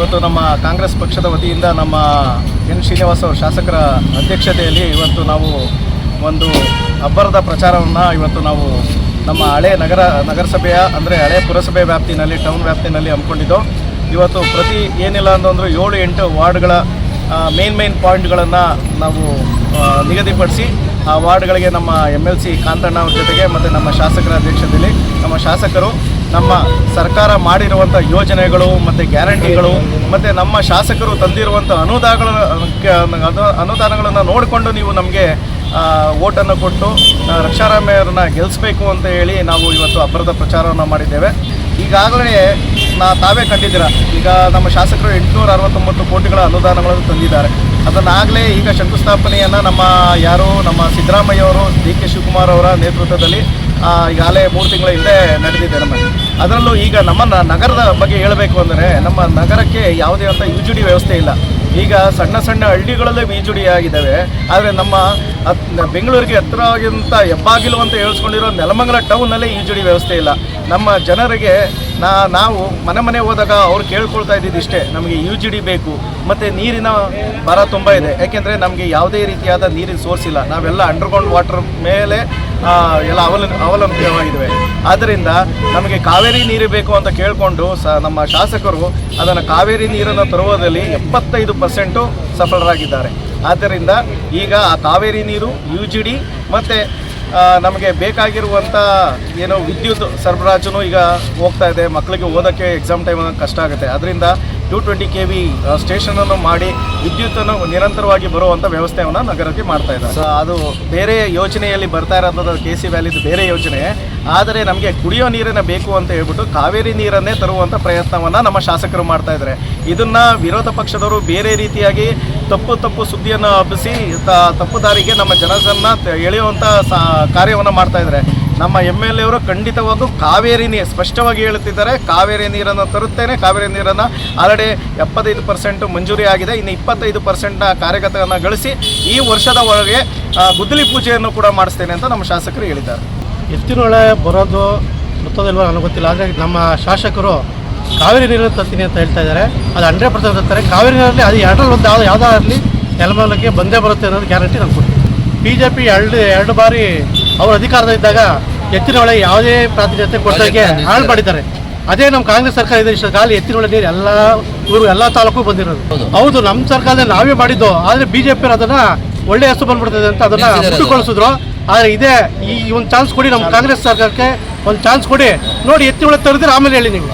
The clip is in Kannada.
ಇವತ್ತು ನಮ್ಮ ಕಾಂಗ್ರೆಸ್ ಪಕ್ಷದ ವತಿಯಿಂದ ನಮ್ಮ ಎನ್ ಶ್ರೀನಿವಾಸ್ ಅವರ ಶಾಸಕರ ಅಧ್ಯಕ್ಷತೆಯಲ್ಲಿ ಇವತ್ತು ನಾವು ಒಂದು ಅಬ್ಬರದ ಪ್ರಚಾರವನ್ನು ಇವತ್ತು ನಾವು ನಮ್ಮ ಹಳೆ ನಗರ, ನಗರಸಭೆಯ, ಅಂದರೆ ಹಳೆ ಪುರಸಭೆ ವ್ಯಾಪ್ತಿನಲ್ಲಿ, ಟೌನ್ ವ್ಯಾಪ್ತಿನಲ್ಲಿ ಹಮ್ಮಿಕೊಂಡಿದ್ದು. ಇವತ್ತು ಪ್ರತಿ ಏನಿಲ್ಲ ಅಂತಂದರೂ ಏಳು, ಎಂಟು ವಾರ್ಡ್ಗಳ ಮೇನ್ ಮೇನ್ ಪಾಯಿಂಟ್ಗಳನ್ನು ನಾವು ನಿಗದಿಪಡಿಸಿ ಆ ವಾರ್ಡ್ಗಳಿಗೆ ನಮ್ಮ ಎಂ ಎಲ್ ಸಿ ಕಾಂತಣ್ಣ ಅವ್ರ ಜೊತೆಗೆ ಮತ್ತು ನಮ್ಮ ಶಾಸಕರ ಅಧ್ಯಕ್ಷತೆಯಲ್ಲಿ ನಮ್ಮ ಶಾಸಕರು ನಮ್ಮ ಸರ್ಕಾರ ಮಾಡಿರುವಂಥ ಯೋಜನೆಗಳು ಮತ್ತು ಗ್ಯಾರಂಟಿಗಳು ಮತ್ತು ನಮ್ಮ ಶಾಸಕರು ತಂದಿರುವಂಥ ಅನುದಾನಗಳ ಅನು- ಅನುದಾನಗಳನ್ನು ನೋಡಿಕೊಂಡು ನೀವು ನಮಗೆ ಓಟನ್ನು ಕೊಟ್ಟು ಆ, ರಕ್ಷಾರಾಮಯ್ಯರನ್ನ ಗೆಲ್ಲಿಸ್ಬೇಕು ಅಂತ ಹೇಳಿ ನಾವು ಇವತ್ತು ಅಬ್ಬರದ ಪ್ರಚಾರವನ್ನು ಮಾಡಿದ್ದೇವೆ. ಈಗಾಗಲೇ ನಾ ತಾವೇ ಕಂಡಿದ್ದೀರ? ಈಗ ನಮ್ಮ ಶಾಸಕರು ಎಂಟುನೂರ ಅರವತ್ತೊಂಬತ್ತು ಕೋಟಿಗಳ ಅನುದಾನಗಳನ್ನು ತಂದಿದ್ದಾರೆ. ಅದನ್ನಾಗಲೇ ಈಗ ಶಂಕುಸ್ಥಾಪನೆಯನ್ನು ನಮ್ಮ ಯಾರು ನಮ್ಮ ಸಿದ್ದರಾಮಯ್ಯ ಅವರು, ಡಿ ಕೆ ಶಿವಕುಮಾರ್ ಅವರ ನೇತೃತ್ವದಲ್ಲಿ ಈಗಾಗಲೇ ಮೂರು ತಿಂಗಳ ಹಿಂದೆ ನಡೆದಿದೆ ನಮ್ಮ ಅದರಲ್ಲೂ ಈಗ ನಮ್ಮ ನಗರದ ಬಗ್ಗೆ ಹೇಳಬೇಕು ಅಂದರೆ ನಮ್ಮ ನಗರಕ್ಕೆ ಯಾವುದೇ ಅಂತ ಯು ಜಿ ಡಿ ವ್ಯವಸ್ಥೆ ಇಲ್ಲ. ಈಗ ಸಣ್ಣ ಸಣ್ಣ ಹಳ್ಳಿಗಳಲ್ಲೇ ಡಿ ಆಗಿದ್ದಾವೆ. ಆದರೆ ನಮ್ಮ ಬೆಂಗಳೂರಿಗೆ ಹತ್ತಿರವಾಗಿಂತ ಹೆಬ್ಬಾಗಿಲು ಅಂತ ಹೇಳಿಸ್ಕೊಂಡಿರೋ ನೆಲಮಂಗಲ ಟೌನಲ್ಲಿ ಯು ಜಿ ಡಿ ವ್ಯವಸ್ಥೆ ಇಲ್ಲ. ನಮ್ಮ ಜನರಿಗೆ ನಾ, ನಾವು ಮನೆ ಮನೆ ಹೋದಾಗ ಅವ್ರು ಕೇಳ್ಕೊಳ್ತಾ ಇದ್ದಿದ್ದು ಇಷ್ಟೇ. ನಮಗೆ ಯು ಜಿ ಡಿ ಬೇಕು. ಮತ್ತು ನೀರಿನ ಬರ ತುಂಬ ಇದೆ. ಯಾಕೆಂದರೆ ನಮಗೆ ಯಾವುದೇ ರೀತಿಯಾದ ನೀರಿನ ಸೋರ್ಸ್ ಇಲ್ಲ. ನಾವೆಲ್ಲ ಅಂಡರ್ಗ್ರೌಂಡ್ ವಾಟರ್ ಮೇಲೆ ಎಲ್ಲ ಅವಲ, ಅವಲಂಬಿತವಾಗಿದ್ದೇವೆ. ಆದ್ದರಿಂದ ನಮಗೆ ಕಾವೇರಿ ನೀರು ಬೇಕು ಅಂತ ಕೇಳಿಕೊಂಡು ಸ, ನಮ್ಮ ಶಾಸಕರು ಅದನ್ನು ಕಾವೇರಿ ನೀರನ್ನು ತರುವುದರಲ್ಲಿ ಎಪ್ಪತ್ತೈದು ಪರ್ಸೆಂಟು ಸಫಲರಾಗಿದ್ದಾರೆ. ಆದ್ದರಿಂದ ಈಗ ಆ ಕಾವೇರಿ ನೀರು ಯು ಜಿ ಡಿ ಮತ್ತು ನಮಗೆ ಬೇಕಾಗಿರುವಂಥ ಏನು ವಿದ್ಯುತ್ ಸರಬರಾಜು ಈಗ ಹೋಗ್ತಾ ಇದೆ. ಮಕ್ಕಳಿಗೆ ಓದೋಕ್ಕೆ ಎಕ್ಸಾಮ್ ಟೈಮ್ ಕಷ್ಟ ಆಗುತ್ತೆ. ಅದರಿಂದ ಟು ಟ್ವೆಂಟಿ ಕೆ ವಿ ಸ್ಟೇಷನನ್ನು ಮಾಡಿ ವಿದ್ಯುತ್ತನ್ನು ನಿರಂತರವಾಗಿ ಬರುವಂಥ ವ್ಯವಸ್ಥೆಯನ್ನು ನಗರಕ್ಕೆ ಮಾಡ್ತಾ ಇದ್ದಾರೆ. ಸೊ ಅದು ಬೇರೆ ಯೋಜನೆಯಲ್ಲಿ ಬರ್ತಾ ಇರೋದು ಕೆ ಸಿ ವ್ಯಾಲಿದು ಬೇರೆ ಯೋಜನೆ. ಆದರೆ ನಮಗೆ ಕುಡಿಯೋ ನೀರನ್ನು ಬೇಕು ಅಂತ ಹೇಳ್ಬಿಟ್ಟು ಕಾವೇರಿ ನೀರನ್ನೇ ತರುವಂಥ ಪ್ರಯತ್ನವನ್ನು ನಮ್ಮ ಶಾಸಕರು ಮಾಡ್ತಾ ಇದ್ದಾರೆ. ಇದನ್ನು ವಿರೋಧ ಪಕ್ಷದವರು ಬೇರೆ ರೀತಿಯಾಗಿ ತಪ್ಪು ತಪ್ಪು ಸುದ್ದಿಯನ್ನು ಹಬ್ಬಿಸಿ ತಪ್ಪು ದಾರಿಗೆ ನಮ್ಮ ಜನರನ್ನು ತ- ಎಳೆಯುವಂಥ ಸಾ ಕಾರ್ಯವನ್ನು ಮಾಡ್ತಾ ಇದ್ದಾರೆ. ನಮ್ಮ ಎಂ ಎಲ್ ಎವರು ಖಂಡಿತವಾಗೂ ಕಾವೇರಿ ನೀರು ಸ್ಪಷ್ಟವಾಗಿ ಹೇಳುತ್ತಿದ್ದಾರೆ. ಕಾವೇರಿ ನೀರನ್ನು ತರುತ್ತೇನೆ. ಕಾವೇರಿ ನೀರನ್ನು ಆಲ್ರೆಡಿ ಎಪ್ಪತ್ತೈದು ಪರ್ಸೆಂಟ್ ಮಂಜೂರಿ ಆಗಿದೆ. ಇನ್ನು ಇಪ್ಪತ್ತೈದು ಪರ್ಸೆಂಟ್ನ ಕಾರ್ಯಗತವನ್ನು ಗಳಿಸಿ ಈ ವರ್ಷದ ಒಳಗೆ ಗುದ್ದಲಿ ಪೂಜೆಯನ್ನು ಕೂಡ ಮಾಡಿಸ್ತೇನೆ ಅಂತ ನಮ್ಮ ಶಾಸಕರು ಹೇಳಿದ್ದಾರೆ. ಎತ್ತಿನೊಳೆ ಬರೋದು ನನಗೆ ಗೊತ್ತಿಲ್ಲ. ಆದರೆ ನಮ್ಮ ಶಾಸಕರು ಕಾವೇರಿ ನೀರನ್ನು ತರ್ತೀನಿ ಅಂತ ಹೇಳ್ತಾ ಇದ್ದಾರೆ. ಅದು ಹಂಡ್ರೆಡ್ ಪರ್ಸೆಂಟ್ ತರ್ತಾರೆ. ಕಾವೇರಿ ನೀರಲ್ಲಿ ಅದು ಎರಡರಲ್ಲಿ ಒಂದು ಯಾವ್ದು ಯಾವುದಾಗಲಿ ಎಲ್ಲಮಲಕ್ಕೆ ಬಂದೇ ಬರುತ್ತೆ ಅನ್ನೋದು ಗ್ಯಾರಂಟಿ ನಾನು ಕೊಡ್ತೀನಿ ಬಿ ಜೆ ಪಿ ಎರಡು ಎರಡು ಬಾರಿ ಅವರು ಅಧಿಕಾರದಲ್ಲಿದ್ದಾಗ ಎತ್ತಿನೊಳೆ ಯಾವುದೇ ಪ್ರಾತಿನಿಧ್ಯತೆ ಕೊಡೋದಕ್ಕೆ ಹಾಳು ಮಾಡಿದ್ದಾರೆ. ಅದೇ ನಮ್ಮ ಕಾಂಗ್ರೆಸ್ ಸರ್ಕಾರ ಇದೆ ಇಷ್ಟು ಕಾಲ ಎತ್ತಿನ ಒಳಗೆ ನೀರು ಎಲ್ಲ ಊರು ಎಲ್ಲ ತಾಲೂಕು ಬಂದಿರೋದು. ಹೌದು. ನಮ್ಮ ಸರ್ಕಾರದಲ್ಲಿ ನಾವೇ ಮಾಡಿದ್ದು ಆದರೆ ಬಿ ಜೆ ಪಿ ಅದನ್ನು ಒಳ್ಳೆ ಹೆಸರು ಬಂದ್ಬಿಡ್ತದೆ ಅಂತ ಅದನ್ನ ಮುಟ್ಟುಗೊಳಿಸಿದ್ರು. ಆದರೆ ಇದೇ ಈ ಒಂದು ಚಾನ್ಸ್ ಕೊಡಿ ನಮ್ಮ ಕಾಂಗ್ರೆಸ್ ಸರ್ಕಾರಕ್ಕೆ ಒಂದು ಚಾನ್ಸ್ ಕೊಡಿ. ನೋಡಿ ಎತ್ತಿನೊಳೆ ತೆರೆದ್ರೆ ಆಮೇಲೆ ಹೇಳಿ ನೀವು.